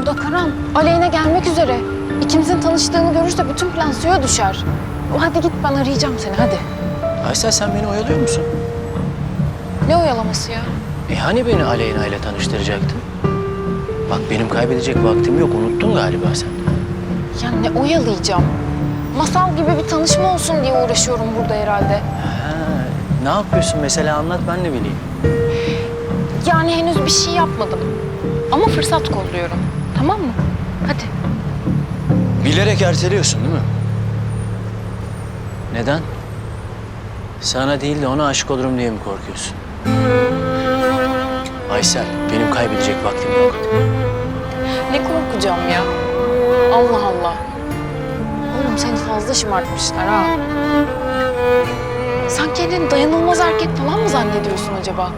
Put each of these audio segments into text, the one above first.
burada Karan? Aleyna gelmek üzere. İkimizin tanıştığını görürse bütün plan suya düşer. Hadi git ben arayacağım seni hadi. Aysel sen beni oyalıyor musun? Ne oyalaması ya? E hani beni Aleyna ile tanıştıracaktın? Bak benim kaybedecek vaktim yok. Unuttun galiba sen. Ya ne oyalayacağım? Masal gibi bir tanışma olsun diye uğraşıyorum burada herhalde. Ha, ne yapıyorsun mesela anlat ben de bileyim. Yani henüz bir şey yapmadım. Ama fırsat kolluyorum. Tamam mı? Hadi. Bilerek erteliyorsun değil mi? Neden? Sana değil de ona aşık olurum diye mi korkuyorsun? Aysel, benim kaybedecek vaktim yok. Ne korkacağım ya? Allah Allah. Oğlum seni fazla şımartmışlar ha. Sen kendini dayanılmaz erkek falan mı zannediyorsun acaba?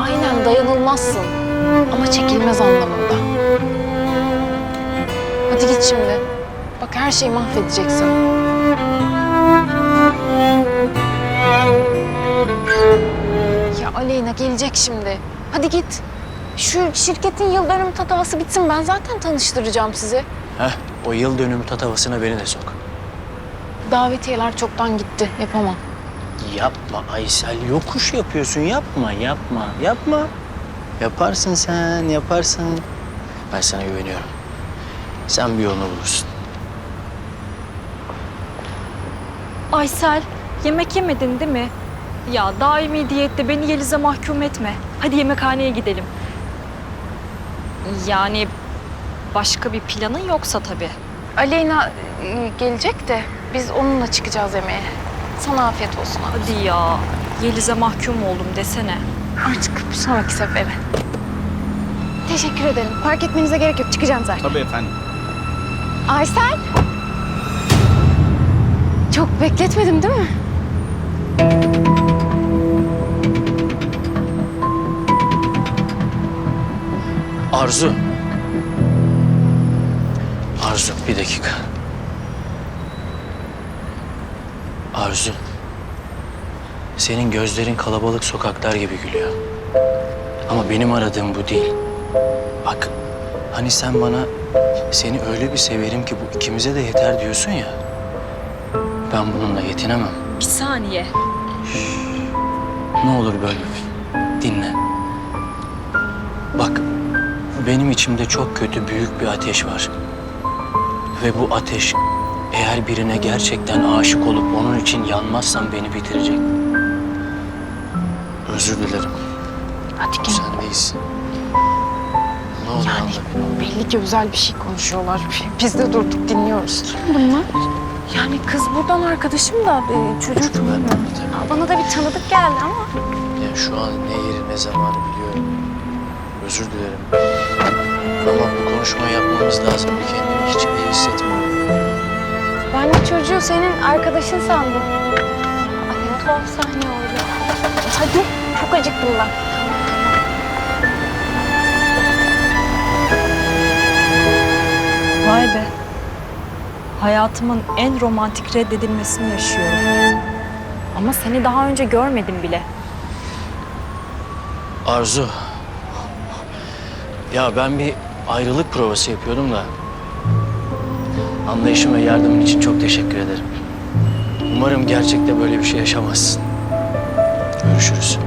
Aynen dayanılmazsın. Ama çekilmez anlamında. Hadi git şimdi. Bak her şeyi mahvedeceksin. Ya Aleyna gelecek şimdi. Hadi git. Şu şirketin yıl dönümü tatavası bitsin. Ben zaten tanıştıracağım sizi. Heh, o yıl dönümü tatavasına beni de sok. Davetiyeler çoktan gitti. Yapamam. Yapma Aysel, yokuş yapıyorsun. Yapma, yapma, yapma. Yaparsın sen, yaparsın. Ben sana güveniyorum. Sen bir yolunu bulursun. Aysel, yemek yemedin değil mi? Ya daimi diyette beni Yeliz'e mahkum etme. Hadi yemekhaneye gidelim. Yani başka bir planın yoksa tabii. Aleyna e, gelecek de biz onunla çıkacağız yemeğe. Sana afiyet olsun abi. Hadi ya, Yeliz'e mahkum oldum desene. Artık bir sonraki sefere. Teşekkür ederim. Fark etmenize gerek yok. Çıkacağım zaten. Tabii efendim. Aysel. Çok bekletmedim değil mi? Arzu. Arzu, bir dakika. Arzu. Senin gözlerin kalabalık sokaklar gibi gülüyor. Ama benim aradığım bu değil. Bak, hani sen bana seni öyle bir severim ki bu ikimize de yeter diyorsun ya. Ben bununla yetinemem. Bir saniye. Ne olur böyle dinle. Bak benim içimde çok kötü büyük bir ateş var. Ve bu ateş eğer birine gerçekten aşık olup onun için yanmazsam beni bitirecek. Özür dilerim. Hadi gel. sendeyiz. Ne olur Yani belli ki özel bir şey konuşuyorlar. Biz de durduk dinliyoruz. Kim bunlar? Yani kız buradan arkadaşım da e, çocuk Ben de anlatayım. Bana da bir tanıdık geldi ama. Yani şu an ne yeri ne zamanı biliyorum. Özür dilerim. Ama bu konuşmayı yapmamız lazım. Kendimi hiç iyi hissetmiyorum. Çocuğu senin arkadaşın sandım. Ay ne tuhaf sahne oldu. Hadi çok acıktım ben. Vay be. Hayatımın en romantik reddedilmesini yaşıyorum. Ama seni daha önce görmedim bile. Arzu. Ya ben bir ayrılık provası yapıyordum da. Anlayışın ve yardımın için çok teşekkür ederim. Umarım gerçekte böyle bir şey yaşamazsın. Görüşürüz.